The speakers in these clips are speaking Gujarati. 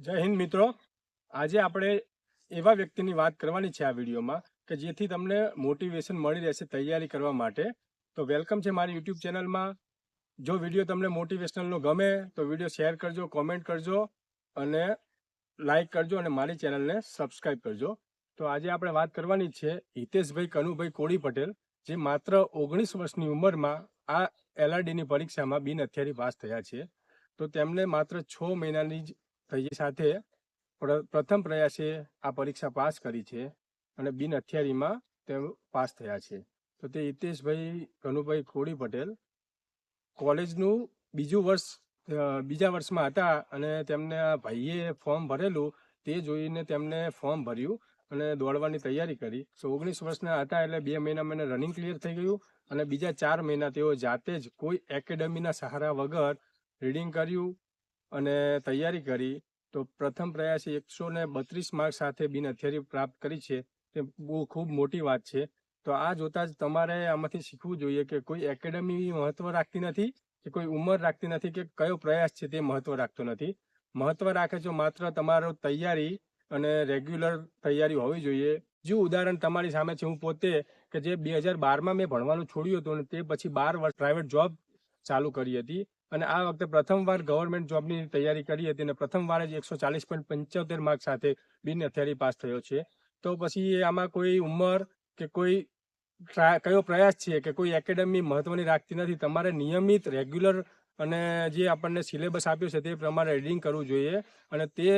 જય હિન્દ મિત્રો. આજે આપણે એવા વ્યક્તિની વાત કરવાની છે આ વિડીયોમાં કે જેથી તમને મોટિવેશન મળી રહેશે તૈયારી કરવા માટે. તો વેલકમ છે મારી યુટ્યુબ ચેનલમાં જો વીડિયો તમને મોટિવેશનલનો ગમે તો વીડિયો શેર કરજો કોમેન્ટ કરજો અને લાઈક કરજો અને મારી ચેનલને સબસ્ક્રાઈબ કરજો. તો આજે આપણે વાત કરવાની છે હિતેશભાઈ કનુભાઈ કોળી પટેલ, જે માત્ર ઓગણીસ વર્ષની ઉંમરમાં આ એલઆરડીની પરીક્ષામાં બિન હથિયારી પાસ થયા છે. તો તેમને માત્ર છ મહિનાની જ થઈ સાથે પ્રથમ પ્રયાસે આ પરીક્ષા પાસ કરી છે અને બિન હથિયારીમાં તેઓ પાસ થયા છે. તો તે હિતેશભાઈ કનુભાઈ ખોડી પટેલ કોલેજનું બીજું વર્ષ બીજા વર્ષમાં હતા અને તેમને ભાઈએ ફોર્મ ભરેલું તે જોઈને તેમને ફોર્મ ભર્યું અને દોડવાની તૈયારી કરી. સો ઓગણીસ વર્ષના હતા એટલે બે મહિનામાં એને રનિંગ ક્લિયર થઈ ગયું અને બીજા ચાર મહિના તેઓ જાતે જ કોઈ એકેડમીના સહારા વગર રીડિંગ કર્યું અને તૈયારી કરી, તો પ્રથમ પ્રયાસે એકસો ને બત્રીસ માર્ક સાથે બિન હથિયારી પ્રાપ્ત કરી છે. તે બહુ ખૂબ મોટી વાત છે. તો આ જોતા જ તમારે આમાંથી શીખવું જોઈએ કે કોઈ એકેડમી મહત્વ રાખતી નથી, કે કોઈ ઉંમર રાખતી નથી, કે કયો પ્રયાસ છે તે મહત્વ રાખતો નથી. મહત્વ રાખે છે માત્ર તમારો તૈયારી અને રેગ્યુલર તૈયારી હોવી જોઈએ. જો ઉદાહરણ તમારી સામે છે, હું પોતે કે જે બે હજાર બારમાં મેં ભણવાનું છોડ્યું હતું અને તે પછી બાર વર્ષ પ્રાઇવેટ જોબ ચાલુ કરી હતી. અને આ વખતે પ્રથમવાર ગવર્મેન્ટ જોબની તૈયારી કરી હતી અને પ્રથમવાર જ એકસો ચાલીસ પોઈન્ટ પંચોતેર માર્ક સાથે બિન હથિયારી પાસ થયો છે. તો પછી આમાં કોઈ ઉંમર કે કોઈ કયો પ્રયાસ છે કે કોઈ એકેડમી મહત્વની રાખતી નથી, તમારે નિયમિત રેગ્યુલર અને જે આપણને સિલેબસ આપ્યો છે તે પ્રમાણે રીડિંગ કરવું જોઈએ અને તે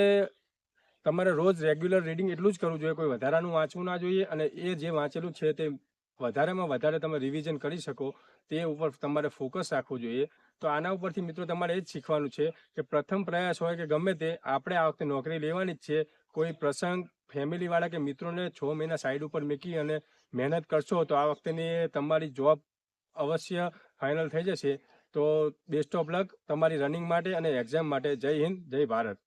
તમારે રોજ રેગ્યુલર રીડિંગ એટલું જ કરવું જોઈએ, કોઈ વધારાનું વાંચવું ના જોઈએ અને એ જે વાંચેલું છે તે વધારેમાં વધારે તમે રિવિઝન કરી શકો, તે ઉપર તમારે ફોકસ રાખવું જોઈએ. તો આના ઉપરથી મિત્રો તમારે એ જ શીખવાનું છે કે પ્રથમ પ્રયાસ હોય કે ગમે તે, આપણે આ વખતે નોકરી લેવાની જ છે. કોઈ પ્રસંગ ફેમિલીવાળા કે મિત્રોને છ મહિના સાઈડ ઉપર મૂકી અને મહેનત કરશો તો આ વખતેની તમારી જોબ અવશ્ય ફાઇનલ થઈ જશે. તો બેસ્ટ ઓફ લક તમારી રનિંગ માટે અને એક્ઝામ માટે. જય હિન્દ, જય ભારત.